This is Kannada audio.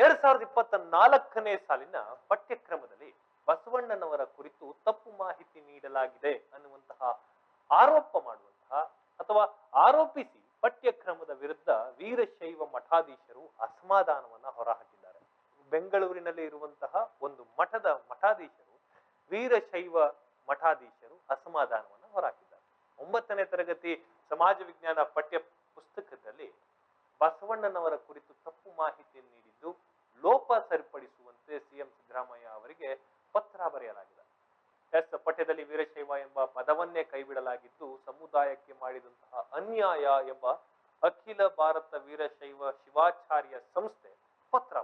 ಎರಡ್ ಸಾವಿರದ ಇಪ್ಪತ್ತ ನಾಲ್ಕನೇ ಸಾಲಿನ ಪಠ್ಯಕ್ರಮದಲ್ಲಿ ಬಸವಣ್ಣನವರ ಕುರಿತು ತಪ್ಪು ಮಾಹಿತಿ ನೀಡಲಾಗಿದೆ ಅನ್ನುವಂತಹ ಆರೋಪ ಮಾಡುವಂತಹ ಅಥವಾ ಆರೋಪಿಸಿ ಪಠ್ಯಕ್ರಮದ ವಿರುದ್ಧ ವೀರಶೈವ ಮಠಾಧೀಶರು ಅಸಮಾಧಾನವನ್ನ ಹೊರಹಾಕಿದ್ದಾರೆ. ಬೆಂಗಳೂರಿನಲ್ಲಿ ಇರುವಂತಹ ಒಂದು ಮಠದ ಮಠಾಧೀಶರು, ವೀರಶೈವ ಮಠಾಧೀಶರು ಅಸಮಾಧಾನವನ್ನ ಹೊರಹಾಕಿದ್ದಾರೆ. ಒಂಬತ್ತನೇ ತರಗತಿ ಸಮಾಜ ವಿಜ್ಞಾನ ಪಠ್ಯ ಪುಸ್ತಕದಲ್ಲಿ ಬಸವಣ್ಣನವರ ಕುರಿತು ತಪ್ಪು ಅವರಿಗೆ ಪತ್ರ ಬರೆಯಲಾಗಿದೆ. ಎಸ್ ಪಠ್ಯದಲ್ಲಿ ವೀರಶೈವ ಎಂಬ ಪದವನ್ನೇ ಕೈಬಿಡಲಾಗಿದ್ದು ಸಮುದಾಯಕ್ಕೆ ಮಾಡಿದಂತಹ ಅನ್ಯಾಯ ಎಂಬ ಅಖಿಲ ಭಾರತ ವೀರಶೈವ ಶಿವಾಚಾರ್ಯ ಸಂಸ್ಥೆ ಪತ್ರ